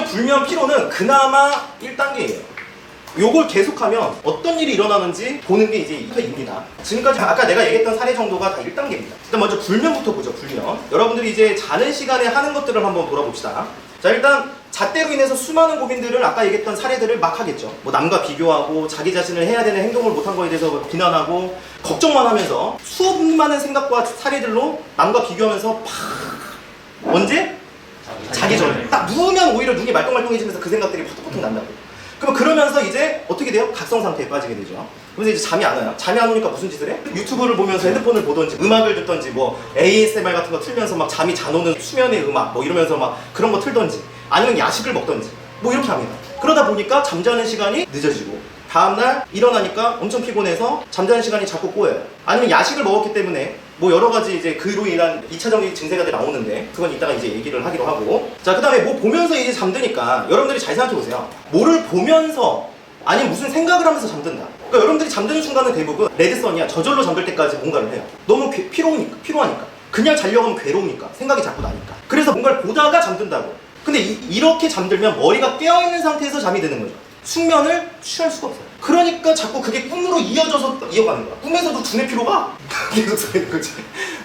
오히려 불면 피로는 그나마 1단계예요. 요걸 계속하면 어떤 일이 일어나는지 보는 게 이제 2회입니다. 지금까지 아까 내가 얘기했던 사례 정도가 다 1단계입니다. 일단 먼저 불면부터 보죠, 불면. 여러분들이 이제 자는 시간에 하는 것들을 한번 돌아봅시다. 자, 일단 잣대로 인해서 수많은 고민들을 아까 얘기했던 사례들을 막 하겠죠. 뭐 남과 비교하고 자기 자신을 해야 되는 행동을 못한 거에 대해서 비난하고 걱정만 하면서 수많은 생각과 사례들로 남과 비교하면서 팍 언제? 자기 전에 딱 누우면 오히려 눈이 말똥말똥해지면서 그 생각들이 푸득푸득 난다고. 그럼 그러면서 이제 어떻게 돼요? 각성 상태에 빠지게 되죠. 그래서 이제 잠이 안 와요. 잠이 안 오니까 무슨 짓을 해? 유튜브를 보면서 핸드폰을 보던지 음악을 듣던지 뭐 ASMR 같은 거 틀면서 막 잠이 잘 오는 수면의 음악 뭐 이러면서 막 그런 거 틀던지 아니면 야식을 먹던지 뭐 이렇게 합니다. 그러다 보니까 잠자는 시간이 늦어지고 다음날 일어나니까 엄청 피곤해서 잠자는 시간이 자꾸 꼬여요. 아니면 야식을 먹었기 때문에 뭐 여러 가지 이제 그로 인한 2차적인 증세가 나오는데 그건 이따가 이제 얘기를 하기로 하고 자 그 다음에 뭐 보면서 이제 잠드니까 여러분들이 잘 생각해 보세요. 뭐를 보면서 아니면 무슨 생각을 하면서 잠든다. 그러니까 여러분들이 잠드는 순간은 대부분 레드선이야 저절로 잠들 때까지 뭔가를 해요. 너무 괴- 피로우니까 피로하니까 그냥 자려고 하면 괴로우니까 생각이 자꾸 나니까 그래서 뭔가를 보다가 잠든다고. 근데 이, 렇게 잠들면 머리가 깨어 있는 상태에서 잠이 드는 거죠. 숙면을 취할 수가 없어요. 그러니까 자꾸 그게 꿈으로 이어져서 이어가는 거야. 꿈에서도 두뇌 피로가 계속 들어있는 거지.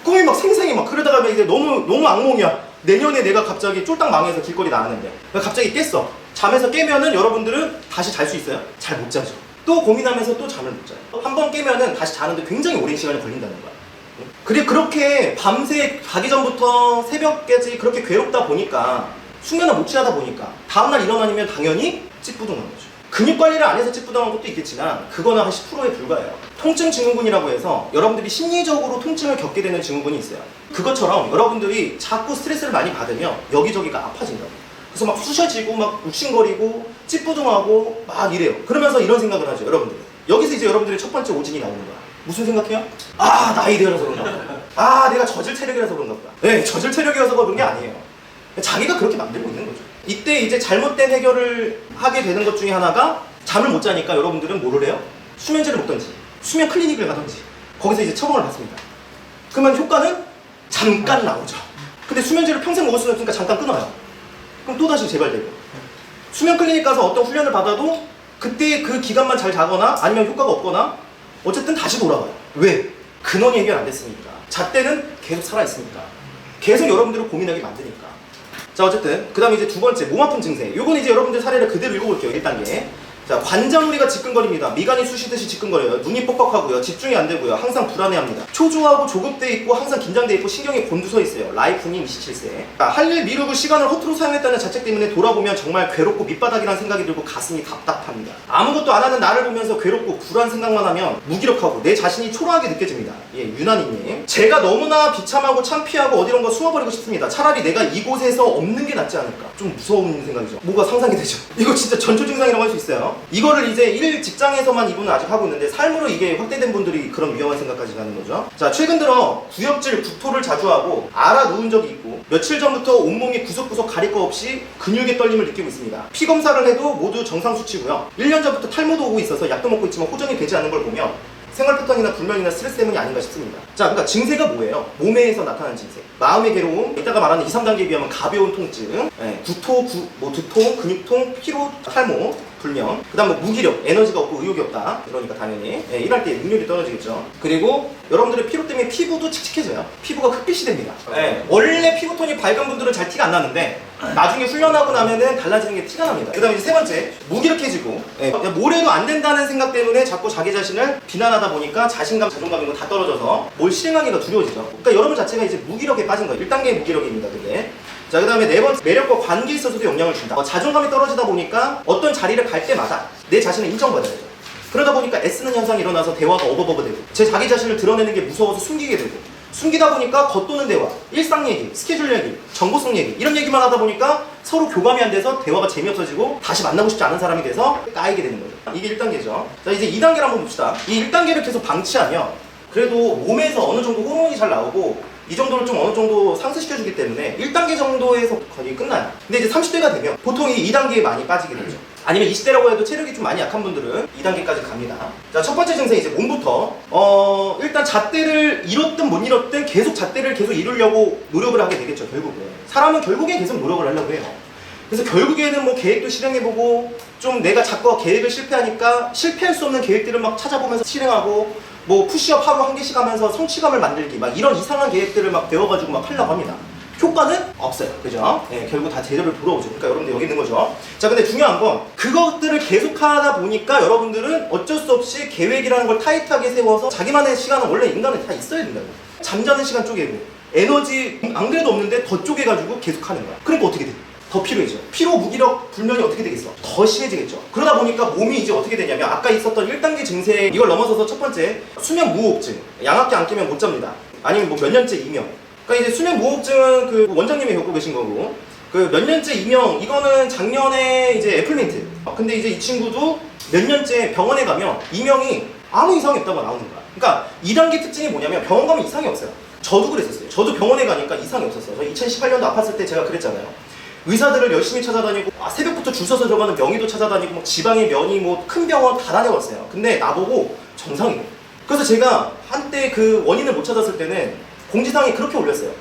꿈이 막 생생해 막 그러다가 이제 너무 너무 악몽이야. 내년에 내가 갑자기 쫄딱 망해서 길거리 나왔는데 갑자기 깼어. 잠에서 깨면은 여러분들은 다시 잘 수 있어요? 잘 못 자죠. 또 고민하면서 또 잠을 못 자요. 한 번 깨면은 다시 자는데 굉장히 오랜 시간이 걸린다는 거야. 그래 그렇게 밤새 자기 전부터 새벽까지 그렇게 괴롭다 보니까 숙면을 못 취하다 보니까 다음날 일어나면 당연히 찌뿌둥한 거죠. 근육 관리를 안 해서 찌뿌둥한 것도 있겠지만 그거는 한 10%에 불과해요. 통증 증후군이라고 해서 여러분들이 심리적으로 통증을 겪게 되는 증후군이 있어요. 그것처럼 여러분들이 자꾸 스트레스를 많이 받으면 여기저기가 아파진다고. 그래서 막 쑤셔지고 막 욱신거리고 찌뿌둥하고 막 이래요. 그러면서 이런 생각을 하죠, 여러분들. 여기서 이제 여러분들의 첫 번째 오진이 나오는 거야. 무슨 생각해요? 아 나이 들어서 그런가 보다. 아 내가 저질 체력이라서 그런가 보다. 네, 저질 체력이어서 그런 게 아니에요. 자기가 그렇게 만들고 있는 거죠. 이때 이제 잘못된 해결을 하게 되는 것 중에 하나가 잠을 못 자니까 여러분들은 뭐를 해요? 수면제를 먹던지 수면 클리닉을 가던지 거기서 이제 처방을 받습니다. 그러면 효과는 잠깐 나오죠. 근데 수면제를 평생 먹을 수는 없으니까 잠깐 끊어요. 그럼 또 다시 재발되고 수면 클리닉 가서 어떤 훈련을 받아도 그때 그 기간만 잘 자거나 아니면 효과가 없거나 어쨌든 다시 돌아와요. 왜? 근원이 해결 안 됐으니까. 잣대는 계속 살아있으니까. 계속 여러분들을 고민하게 만드니까. 자 어쨌든 그 다음에 이제 두 번째 몸 아픈 증세. 요건 이제 여러분들 사례를 그대로 읽어볼게요 1단계. 자 관자놀이가 지끈거립니다. 미간이 쑤시듯이 지끈거려요. 눈이 뻑뻑하고요. 집중이 안 되고요. 항상 불안해합니다. 초조하고 조급돼 있고 항상 긴장돼 있고 신경이 곤두서 있어요. 라이프님 27세. 할일 미루고 시간을 허투루 사용했다는 자책 때문에 돌아보면 정말 괴롭고 밑바닥이라는 생각이 들고 가슴이 답답합니다. 아무것도 안 하는 나를 보면서 괴롭고 불안 생각만 하면 무기력하고 내 자신이 초라하게 느껴집니다 예 유난히님. 제가 너무나 비참하고 창피하고 어디론가 숨어버리고 싶습니다. 차라리 내가 이곳에서 없는 게 낫지 않을까. 좀 무서운 생각이죠. 뭐가 상상이 되죠? 이거 진짜 전초 증상이라고 할 수 있어요. 이거를 이제 일 직장에서만 이분은 아직 하고 있는데 삶으로 이게 확대된 분들이 그런 위험한 생각까지 가는 거죠. 자 최근 들어 구역질 구토를 자주 하고 알아 누운 적이 있고 며칠 전부터 온몸이 구석구석 가릴 거 없이 근육의 떨림을 느끼고 있습니다. 피 검사를 해도 모두 정상 수치고요. 1년 전부터 탈모도 오고 있어서 약도 먹고 있지만 호전이 되지 않는 걸 보면 생활 패턴이나 불면이나 스트레스 때문이 아닌가 싶습니다. 자, 그러니까 증세가 뭐예요? 몸에서 나타나는 증세. 마음의 괴로움, 이따가 말하는 2, 3단계에 비하면 가벼운 통증, 예, 구토, 구, 뭐 두통, 근육통, 피로, 탈모, 불면, 그 다음 뭐 무기력, 에너지가 없고 의욕이 없다. 그러니까 당연히 예, 일할 때 능률이 떨어지겠죠. 그리고 여러분들의 피로 때문에 피부도 칙칙해져요. 피부가 흑빛이 됩니다. 예, 원래 피부톤이 밝은 분들은 잘 티가 안 나는데 나중에 훈련하고 나면은 달라지는 게 티가 납니다. 그 다음에 세 번째, 무기력해지고 예, 뭘 해도 안 된다는 생각 때문에 자꾸 자기 자신을 비난하다 보니까 자신감, 자존감 이런 거 다 떨어져서 뭘 실행하기가 두려워지죠. 그러니까 여러분 자체가 이제 무기력에 빠진 거예요. 1단계 무기력입니다. 그게. 자, 그 다음에 네 번째, 매력과 관계에 있어서도 영향을 준다. 어, 자존감이 떨어지다 보니까 어떤 자리를 갈 때마다 내 자신을 인정받아야죠. 그러다 보니까 애쓰는 현상이 일어나서 대화가 어버버버 되고 제 자기 자신을 드러내는 게 무서워서 숨기게 되고 숨기다 보니까 겉도는 대화, 일상 얘기, 스케줄 얘기, 정보성 얘기 이런 얘기만 하다 보니까 서로 교감이 안 돼서 대화가 재미없어지고 다시 만나고 싶지 않은 사람이 돼서 까이게 되는 거죠. 이게 1단계죠. 자 이제 2단계를 한번 봅시다. 이 1단계를 계속 방치하면 그래도 몸에서 어느 정도 호르몬이 잘 나오고 이 정도를 좀 어느 정도 상승시켜주기 때문에 1단계 정도에서 거의 끝나요. 근데 이제 30대가 되면 보통 이 2단계에 많이 빠지게 되죠. 아니면 20대라고 해도 체력이 좀 많이 약한 분들은 2단계까지 갑니다. 자, 첫 번째 증세 이제 몸부터. 어, 일단 잣대를 잃었든 못 잃었든 계속 잣대를 계속 이루려고 노력을 하게 되겠죠, 결국은. 사람은 결국엔 계속 노력을 하려고 해요. 그래서 결국에는 뭐 계획도 실행해보고 좀 내가 자꾸 계획을 실패하니까 실패할 수 없는 계획들을 막 찾아보면서 실행하고 뭐 푸시업 하루 한 개씩 하면서 성취감을 만들기 막 이런 이상한 계획들을 막 배워가지고 막 하려고 합니다. 효과는 없어요. 그죠? 예, 결국 다 제대로 돌아오죠. 그러니까 여러분들 여기 있는 거죠. 자, 근데 중요한 건 그것들을 계속 하다 보니까 여러분들은 어쩔 수 없이 계획이라는 걸 타이트하게 세워서 자기만의 시간은 원래 인간은 다 있어야 된다고. 잠자는 시간 쪼개고 에너지 안 그래도 없는데 더 쪼개가지고 계속 하는 거야. 그러니까 어떻게 돼? 더 필요해져. 피로 무기력 불면이 어떻게 되겠어? 더 심해지겠죠. 그러다 보니까 몸이 이제 어떻게 되냐면 아까 있었던 1단계 증세 이걸 넘어서서 첫 번째 수면 무호흡증. 양압기 안 끼면 못 잡니다. 아니면 뭐 몇 년째 이명. 그러니까 이제 수면 무호흡증은 그 원장님이 겪고 계신 거고 그 몇 년째 이명 이거는 작년에 이제 애플민트. 근데 이제 이 친구도 몇 년째 병원에 가면 이명이 아무 이상이 없다고 나오는 거야. 그러니까 2단계 특징이 뭐냐면 병원 가면 이상이 없어요. 저도 그랬었어요. 저도 병원에 가니까 이상이 없었어요. 저 2018년도 아팠을 때 제가 그랬잖아요. 의사들을 열심히 찾아다니고 아, 새벽부터 줄 서서 들어가는 명의도 찾아다니고 막 지방의 면이 뭐 큰 병원 다 다녀왔어요. 근데 나보고 정상이고. 그래서 제가 한때 그 원인을 못 찾았을 때는 공지사항에 그렇게 올렸어요.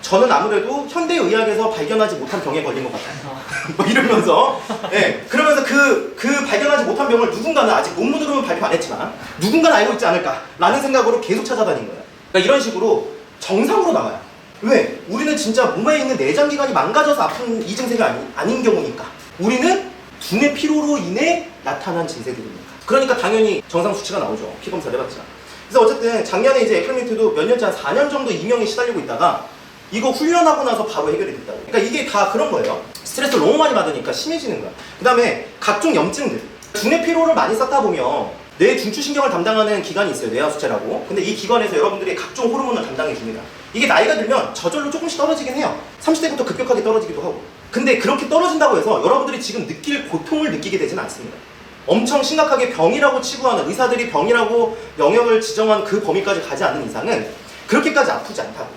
저는 아무래도 현대의학에서 발견하지 못한 병에 걸린 것 같아요. 뭐 이러면서, 예, 그러면서 그, 그 발견하지 못한 병을 누군가는 아직 논문으로는 발표 안 했지만, 누군가는 알고 있지 않을까라는 생각으로 계속 찾아다닌 거예요. 그러니까 이런 식으로 정상으로 나와요. 왜? 우리는 진짜 몸에 있는 내장기관이 망가져서 아픈 이 증세가 아니, 아닌 경우니까. 우리는 두뇌 피로로 인해 나타난 증세들입니다. 그러니까 당연히 정상 수치가 나오죠. 피검사를 해봤자. 그래서 어쨌든 작년에 이제 애플민트도 몇 년째 한 4년 정도 이명에 시달리고 있다가 이거 훈련하고 나서 바로 해결이 됐다고. 그러니까 이게 다 그런 거예요. 스트레스를 너무 많이 받으니까 심해지는 거야. 그 다음에 각종 염증들. 두뇌 피로를 많이 쌓다 보면 뇌 중추신경을 담당하는 기관이 있어요. 뇌하수체라고. 근데 이 기관에서 여러분들이 각종 호르몬을 담당해 줍니다. 이게 나이가 들면 저절로 조금씩 떨어지긴 해요. 30대부터 급격하게 떨어지기도 하고. 근데 그렇게 떨어진다고 해서 여러분들이 지금 느낄 고통을 느끼게 되진 않습니다. 엄청 심각하게 병이라고 치부하는 의사들이 병이라고 영역을 지정한 그 범위까지 가지 않는 이상은 그렇게까지 아프지 않다고.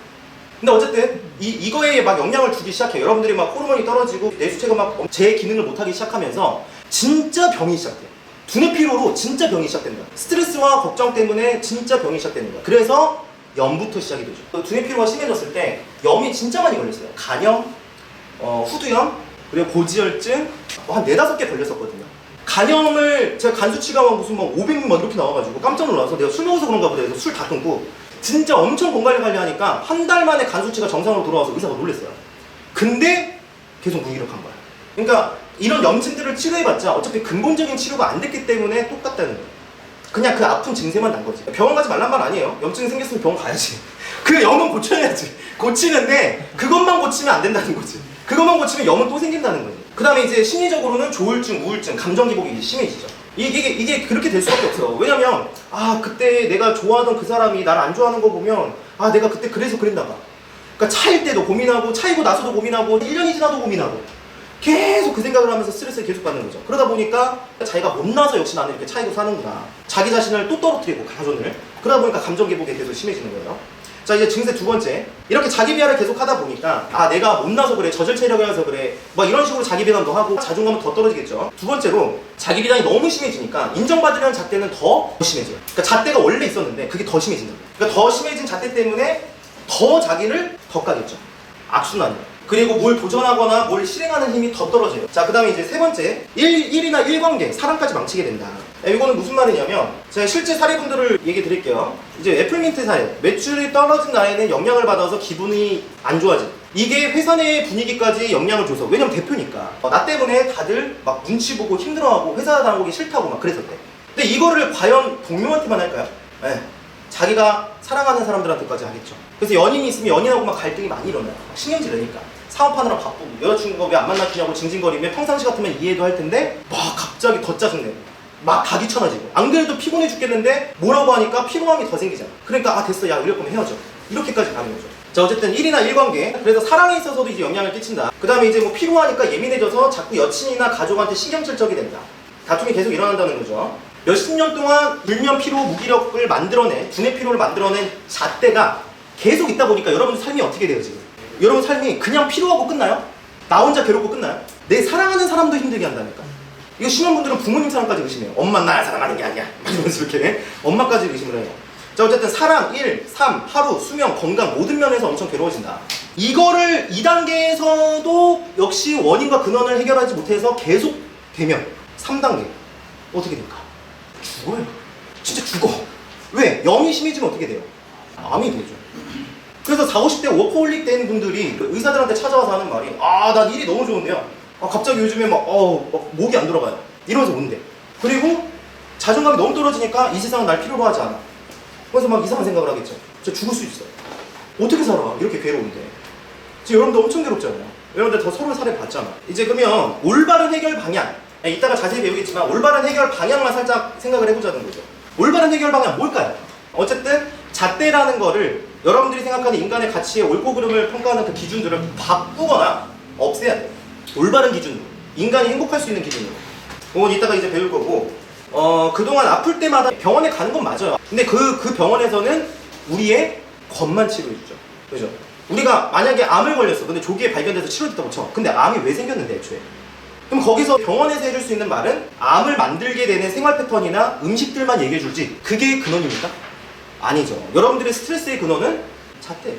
근데 어쨌든 이 이거에 막 영향을 주기 시작해. 요 여러분들이 막 호르몬이 떨어지고 뇌수체가 막 제 기능을 못하기 시작하면서 진짜 병이 시작돼. 요 두뇌 피로로 진짜 병이 시작된다. 스트레스와 걱정 때문에 진짜 병이 시작되는 거야. 그래서 염부터 시작이 되죠. 그 두뇌 피로가 심해졌을 때 염이 진짜 많이 걸렸어요. 간염, 어, 후두염, 그리고 고지혈증 뭐 한 네다섯 개 걸렸었거든요. 간염을 제가 간 수치가 막 무슨 막 500막 뭐 이렇게 나와가지고 깜짝 놀라서 내가 술 먹어서 그런가 보다 해서 술 다 끊고 진짜 엄청 건강을 관리하니까 한 달 만에 간 수치가 정상으로 돌아와서 의사가 놀랬어요. 근데 계속 무기력한 거야. 그러니까 이런 염증들을 치료해봤자 어차피 근본적인 치료가 안 됐기 때문에 똑같다는 거야. 그냥 그 아픈 증세만 난 거지. 병원 가지 말란 말 아니에요. 염증 생겼으면 병원 가야지. 그 염은 고쳐야지. 고치는데 그것만 고치면 안 된다는 거지. 그것만 고치면 염은 또 생긴다는 거지. 그 다음에 이제 심리적으로는 조울증, 우울증, 감정 기복이 심해지죠. 이게, 이게, 이게 그렇게 될 수밖에 없어요. 왜냐면, 아, 그때 내가 좋아하던 그 사람이 나를 안 좋아하는 거 보면, 아, 내가 그때 그래서 그랬나 봐. 그러니까 차일 때도 고민하고, 차이고 나서도 고민하고, 1년이 지나도 고민하고, 계속 그 생각을 하면서 스트레스를 계속 받는 거죠. 그러다 보니까 자기가 못나서 역시 나는 이렇게 차이고 사는구나. 자기 자신을 또 떨어뜨리고 가존을. 그러다 보니까 감정 기복이 계속 심해지는 거예요. 자 이제 증세 두 번째 이렇게 자기 비하를 계속 하다 보니까 아 내가 못나서 그래 저질 체력이라서 그래 뭐 이런 식으로 자기 비난도 하고 자존감은 더 떨어지겠죠 두 번째로 자기 비난이 너무 심해지니까 인정받으려는 잣대는 더 심해져요 그러니까 잣대가 원래 있었는데 그게 더 심해진다 그러니까 더 심해진 잣대 때문에 더 자기를 더 까겠죠 악순환이에요 그리고 뭘 도전하거나 뭘 실행하는 힘이 더 떨어져요. 자, 그 다음에 이제 세 번째. 일, 일이나 일관계, 사람까지 망치게 된다. 야, 이거는 무슨 말이냐면, 제가 실제 사례분들을 얘기 드릴게요. 이제 애플민트 사례. 매출이 떨어진 날에는 영향을 받아서 기분이 안 좋아지. 이게 회사 내 분위기까지 영향을 줘서. 왜냐면 대표니까. 어, 나 때문에 다들 막 눈치 보고 힘들어하고 회사 다니기 싫다고 막 그랬었대. 근데 이거를 과연 동료한테만 할까요? 네. 자기가 사랑하는 사람들한테까지 하겠죠. 그래서 연인이 있으면 연인하고 막 갈등이 많이 일어나요. 막 신경질 내니까. 사업하느라 바쁘고 여자친구가 왜 안 만나주냐고 징징거리면 평상시 같으면 이해도 할 텐데 막 갑자기 더 짜증내고 막다 귀찮아지고 안 그래도 피곤해 죽겠는데 뭐라고 하니까 피로함이 더 생기잖아. 그러니까 아 됐어 야 이럴 거면 헤어져. 이렇게까지 가는 거죠. 자 어쨌든 일이나 일관계 그래서 사랑에 있어서도 이제 영향을 끼친다. 그 다음에 이제 뭐 피로하니까 예민해져서 자꾸 여친이나 가족한테 신경질적이 된다. 다툼이 계속 일어난다는 거죠. 몇십 년 동안 불면 피로 무기력을 만들어낸 두뇌 피로를 만들어낸 잣대가 계속 있다 보니까 여러분 삶이 어떻게 돼요 지금? 여러분 삶이 그냥 피로하고 끝나요? 나 혼자 괴롭고 끝나요? 내 사랑하는 사람도 힘들게 한다니까. 이거 심한 분들은 부모님 사랑까지 의심해요. 엄마 날 사랑하는 게 아니야. 이러면서 이렇게 엄마까지 의심을 해요. 자 어쨌든 사랑, 일, 삶, 하루, 수명, 건강 모든 면에서 엄청 괴로워진다. 이거를 2단계에서도 역시 원인과 근원을 해결하지 못해서 계속 되면 3단계 어떻게 될까? 죽어요. 진짜 죽어. 왜? 영이 심해지면 어떻게 돼요? 암이 되죠. 그래서 40, 50대 워커홀릭 된 분들이 그 의사들한테 찾아와서 하는 말이 아, 난 일이 너무 좋은데요. 아, 갑자기 요즘에 막, 어우, 막 목이 안 들어가요. 이러면서 온대. 그리고 자존감이 너무 떨어지니까 이 세상은 날 필요로 하지 않아. 그래서 막 이상한 생각을 하겠죠. 저 죽을 수 있어요. 어떻게 살아? 이렇게 괴로운데. 지금 여러분들 엄청 괴롭잖아요. 여러분들 더 서로 사례 봤잖아. 이제 그러면 올바른 해결 방향. 예, 이따가 자세히 배우겠지만 올바른 해결 방향만 살짝 생각을 해보자는 거죠. 올바른 해결 방향 뭘까요? 어쨌든 잣대라는 거를 여러분들이 생각하는 인간의 가치의 옳고 그름을 평가하는 그 기준들을 바꾸거나 없애야 돼요. 올바른 기준으로. 인간이 행복할 수 있는 기준으로. 그건 이따가 이제 배울 거고 어 그동안 아플 때마다 병원에 가는 건 맞아요 근데 그, 그 병원에서는 우리의 것만 치료해주죠 그죠? 우리가 만약에 암을 걸렸어 근데 조기에 발견돼서 치료됐다고 쳐 근데 암이 왜 생겼는데 애초에 그럼 거기서 병원에서 해줄 수 있는 말은 암을 만들게 되는 생활 패턴이나 음식들만 얘기해 줄지 그게 근원입니까? 아니죠 여러분들의 스트레스의 근원은 잣대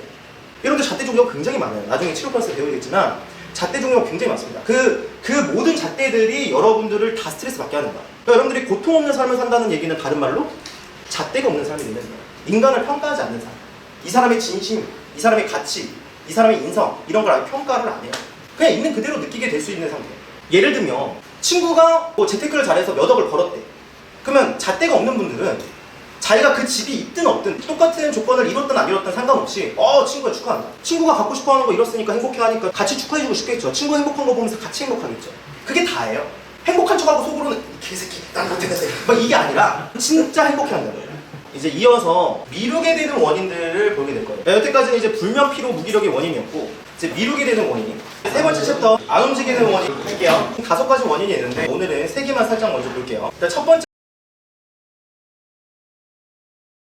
여러분들 잣대 종류가 굉장히 많아요 나중에 치료 클래스 배우겠지만 잣대 종류가 굉장히 많습니다. 그, 그 모든 잣대들이 여러분들을 다 스트레스 받게 하는 거야. 그러니까 여러분들이 고통 없는 삶을 산다는 얘기는 다른 말로 잣대가 없는 삶이 되는 거야. 인간을 평가하지 않는 삶. 이 사람의 진심, 이 사람의 가치, 이 사람의 인성, 이런 걸 아예 평가를 안 해요. 그냥 있는 그대로 느끼게 될 수 있는 상태. 예를 들면, 친구가 뭐 재테크를 잘해서 몇 억을 벌었대. 그러면 잣대가 없는 분들은 자기가 그 집이 있든 없든 똑같은 조건을 이뤘든 안 이뤘든 상관없이 어 친구야 축하한다. 친구가 갖고 싶어하는 거 이뤘으니까 행복해 하니까 같이 축하해주고 싶겠죠. 친구 행복한 거 보면서 같이 행복하겠죠. 그게 다예요. 행복한 척하고 속으로는 이 개새끼 난 못해내세 막 이게 아니라 진짜 행복해 한다는 거예요. 이제 이어서 미루게 되는 원인들을 보게 될 거예요. 여태까지는 이제 불면 피로 무기력의 원인이었고 이제 미루게 되는 원인. 세 번째 챕터 안 움직이는 원인. 볼게요. 다섯 가지 원인이 있는데 오늘은 세 개만 살짝 먼저 볼게요. 일단 첫 번째